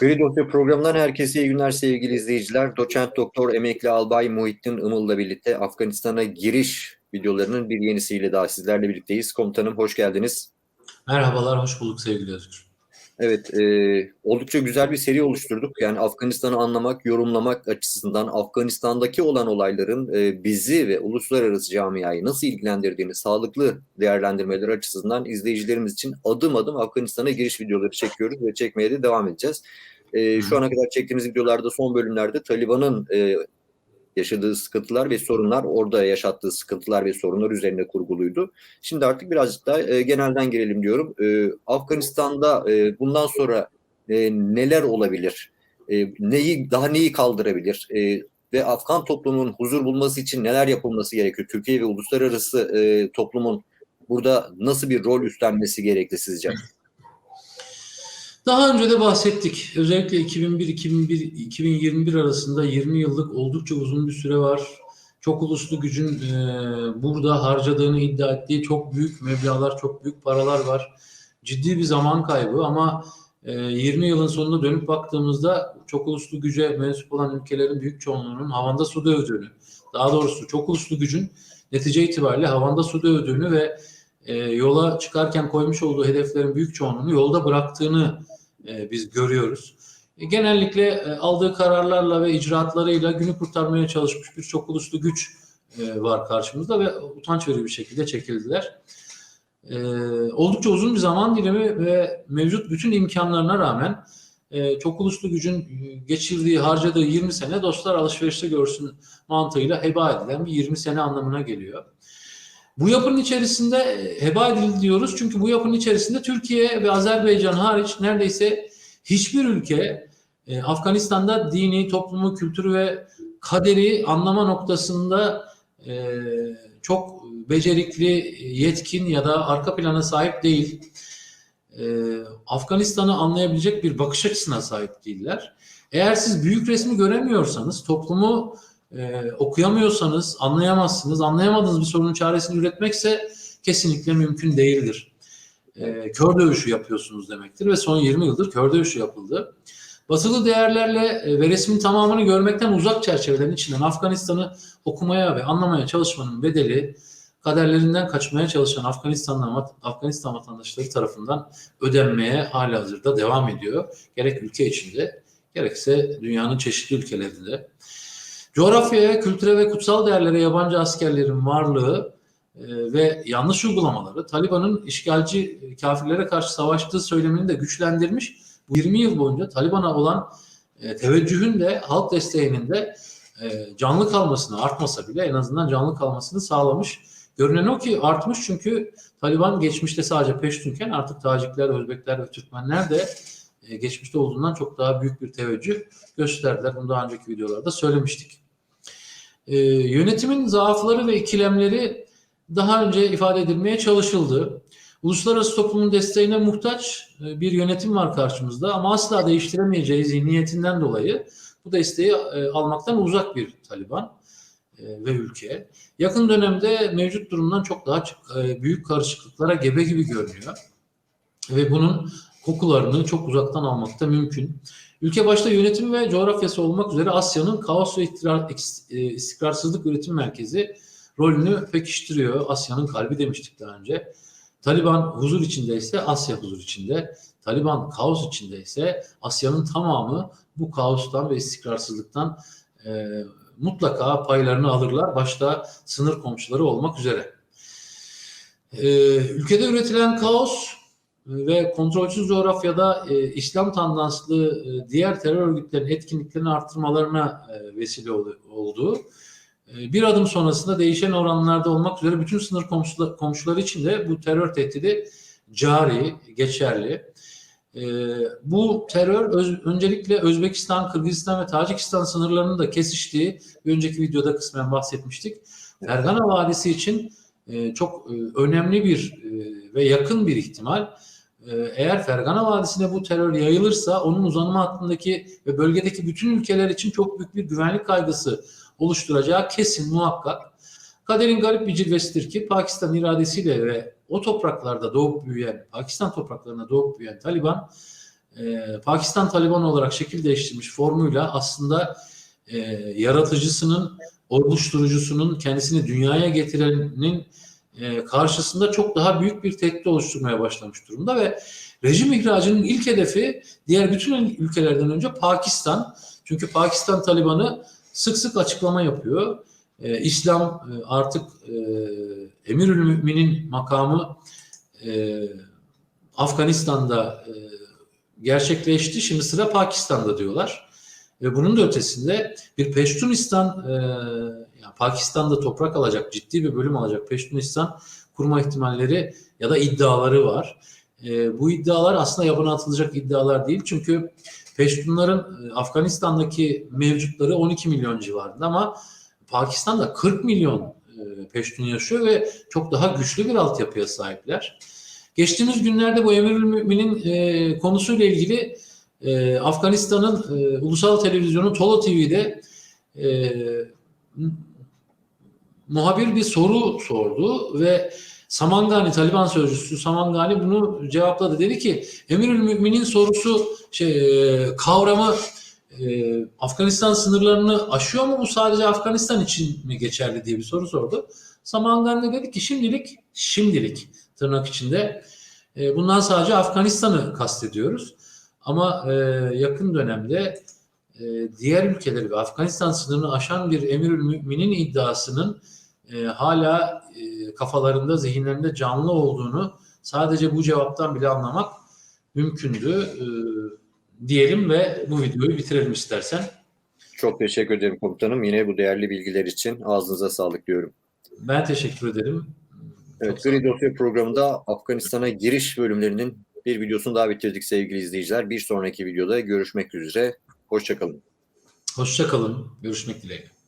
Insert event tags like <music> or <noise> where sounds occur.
Gri Dosya programından herkese iyi günler sevgili izleyiciler. Doçent Doktor Emekli Albay Muhittin Imıl'la birlikte Afganistan'a giriş videolarının bir yenisiyle daha sizlerle birlikteyiz. Komutanım hoş geldiniz. Merhabalar, hoş bulduk sevgili Özgür. Evet, e, oldukça güzel bir seri oluşturduk. Yani Afganistan'ı anlamak, yorumlamak açısından Afganistan'daki olan olayların e, bizi ve uluslararası camiayı nasıl ilgilendirdiğini sağlıklı değerlendirmeler açısından izleyicilerimiz için adım adım Afganistan'a giriş videoları çekiyoruz ve çekmeye de devam edeceğiz. E, şu ana kadar çektiğimiz videolarda son bölümlerde Taliban'ın e, yaşadığı sıkıntılar ve sorunlar, orada yaşattığı sıkıntılar ve sorunlar üzerine kurguluydu. Şimdi artık birazcık daha e, genelden girelim diyorum. E, Afganistan'da e, bundan sonra e, neler olabilir? E, neyi daha neyi kaldırabilir? E, ve Afgan toplumunun huzur bulması için neler yapılması gerekiyor? Türkiye ve uluslararası e, toplumun burada nasıl bir rol üstlenmesi gerekli sizce? <laughs> Daha önce de bahsettik. Özellikle 2001-2021 arasında 20 yıllık oldukça uzun bir süre var. Çok uluslu gücün e, burada harcadığını iddia ettiği çok büyük meblağlar, çok büyük paralar var. Ciddi bir zaman kaybı ama e, 20 yılın sonunda dönüp baktığımızda çok uluslu güce mensup olan ülkelerin büyük çoğunluğunun havanda suda öldüğünü, daha doğrusu çok uluslu gücün netice itibariyle havanda suda öldüğünü ve e, yola çıkarken koymuş olduğu hedeflerin büyük çoğunluğunu yolda bıraktığını e, biz görüyoruz. E, genellikle e, aldığı kararlarla ve icraatlarıyla günü kurtarmaya çalışmış bir çok uluslu güç var karşımızda ve utanç verici bir şekilde çekildiler. Oldukça uzun bir zaman dilimi ve mevcut bütün imkanlarına rağmen çok uluslu gücün geçirdiği, harcadığı 20 sene dostlar alışverişte görsün mantığıyla heba edilen bir 20 sene anlamına geliyor. Bu yapının içerisinde e, heba edildi diyoruz çünkü bu yapının içerisinde Türkiye ve Azerbaycan hariç neredeyse hiçbir ülke e, Afganistan'da dini, toplumu, kültürü ve kaderi anlama noktasında e, çok becerikli, yetkin ya da arka plana sahip değil. E, Afganistan'ı anlayabilecek bir bakış açısına sahip değiller. Eğer siz büyük resmi göremiyorsanız, toplumu e, okuyamıyorsanız anlayamazsınız. Anlayamadığınız bir sorunun çaresini üretmekse kesinlikle mümkün değildir. E, kör dövüşü yapıyorsunuz demektir ve son 20 yıldır kör dövüşü yapıldı. Batılı değerlerle e, ve resmin tamamını görmekten uzak çerçevelerin içinden Afganistan'ı okumaya ve anlamaya çalışmanın bedeli kaderlerinden kaçmaya çalışan Afganistan, Afganistan vatandaşları tarafından ödenmeye hala hazırda devam ediyor. Gerek ülke içinde gerekse dünyanın çeşitli ülkelerinde. Coğrafyaya, kültüre ve kutsal değerlere yabancı askerlerin varlığı e, ve yanlış uygulamaları Taliban'ın işgalci kafirlere karşı savaştığı söylemini de güçlendirmiş. Bu 20 yıl boyunca Taliban'a olan e, teveccühün de halk desteğinin de e, canlı kalmasını artmasa bile en azından canlı kalmasını sağlamış. Görünen o ki artmış çünkü Taliban geçmişte sadece Peştunken artık Tacikler, Özbekler ve Türkmenler de e, geçmişte olduğundan çok daha büyük bir teveccüh gösterdiler. Bunu daha önceki videolarda söylemiştik. E, yönetimin zaafları ve ikilemleri daha önce ifade edilmeye çalışıldı. Uluslararası toplumun desteğine muhtaç e, bir yönetim var karşımızda ama asla değiştiremeyeceği zihniyetinden dolayı bu desteği e, almaktan uzak bir Taliban e, ve ülke. Yakın dönemde mevcut durumdan çok daha e, büyük karışıklıklara gebe gibi görünüyor. Ve bunun kokularını çok uzaktan almak da mümkün. Ülke başta yönetim ve coğrafyası olmak üzere Asya'nın kaos ve e, istikrarsızlık üretim merkezi rolünü pekiştiriyor. Asya'nın kalbi demiştik daha önce. Taliban huzur içindeyse Asya huzur içinde. Taliban kaos içindeyse Asya'nın tamamı bu kaostan ve istikrarsızlıktan e, mutlaka paylarını alırlar. Başta sınır komşuları olmak üzere. E, ülkede üretilen kaos ve kontrolsüz coğrafyada e, İslam tandanslı e, diğer terör örgütlerinin etkinliklerini arttırmalarına e, vesile oldu. E, bir adım sonrasında değişen oranlarda olmak üzere bütün sınır komşular, komşuları için de bu terör tehdidi cari, geçerli. E, bu terör öz, öncelikle Özbekistan, Kırgızistan ve Tacikistan sınırlarının da kesiştiği bir önceki videoda kısmen bahsetmiştik. Fergana Vadisi için e, çok e, önemli bir e, ve yakın bir ihtimal. Ee, eğer Fergana Vadisi'ne bu terör yayılırsa onun uzanımı hattındaki ve bölgedeki bütün ülkeler için çok büyük bir güvenlik kaygısı oluşturacağı kesin muhakkak. Kaderin garip bir cilvesidir ki Pakistan iradesiyle ve o topraklarda doğup büyüyen, Pakistan topraklarında doğup büyüyen Taliban e, Pakistan Taliban olarak şekil değiştirmiş formuyla aslında e, yaratıcısının, oluşturucusunun, kendisini dünyaya getirenin e, karşısında çok daha büyük bir tehdit oluşturmaya başlamış durumda ve rejim ihracının ilk hedefi diğer bütün ülkelerden önce Pakistan. Çünkü Pakistan Taliban'ı sık sık açıklama yapıyor. E, İslam e, artık e, Emirül Mümin'in makamı e, Afganistan'da e, gerçekleşti. Şimdi sıra Pakistan'da diyorlar. Ve bunun da ötesinde bir Peştunistan, e, yani Pakistan'da toprak alacak, ciddi bir bölüm alacak Peştunistan kurma ihtimalleri ya da iddiaları var. E, bu iddialar aslında yabana atılacak iddialar değil. Çünkü Peştunların e, Afganistan'daki mevcutları 12 milyon civarında ama Pakistan'da 40 milyon e, Peştun yaşıyor ve çok daha güçlü bir altyapıya sahipler. Geçtiğimiz günlerde bu Emirül Mümin'in e, konusuyla ilgili e, Afganistan'ın e, ulusal televizyonu Tolo TV'de e, muhabir bir soru sordu ve Samangani Taliban sözcüsü Samangani bunu cevapladı. Dedi ki Emirül Mümin'in sorusu şey e, kavramı e, Afganistan sınırlarını aşıyor mu bu sadece Afganistan için mi geçerli diye bir soru sordu. Samangani dedi ki şimdilik şimdilik tırnak içinde e, bundan sadece Afganistan'ı kastediyoruz. Ama e, yakın dönemde e, diğer ülkeleri ve Afganistan sınırını aşan bir Emirül Mümin'in iddiasının e, hala e, kafalarında, zihinlerinde canlı olduğunu sadece bu cevaptan bile anlamak mümkündü. E, diyelim ve bu videoyu bitirelim istersen. Çok teşekkür ederim komutanım. Yine bu değerli bilgiler için ağzınıza sağlık diyorum. Ben teşekkür ederim. Evet, Gri Dosya programında Afganistan'a giriş bölümlerinin bir videosunu daha bitirdik sevgili izleyiciler. Bir sonraki videoda görüşmek üzere. Hoşçakalın. Hoşça kalın. Görüşmek dileğiyle.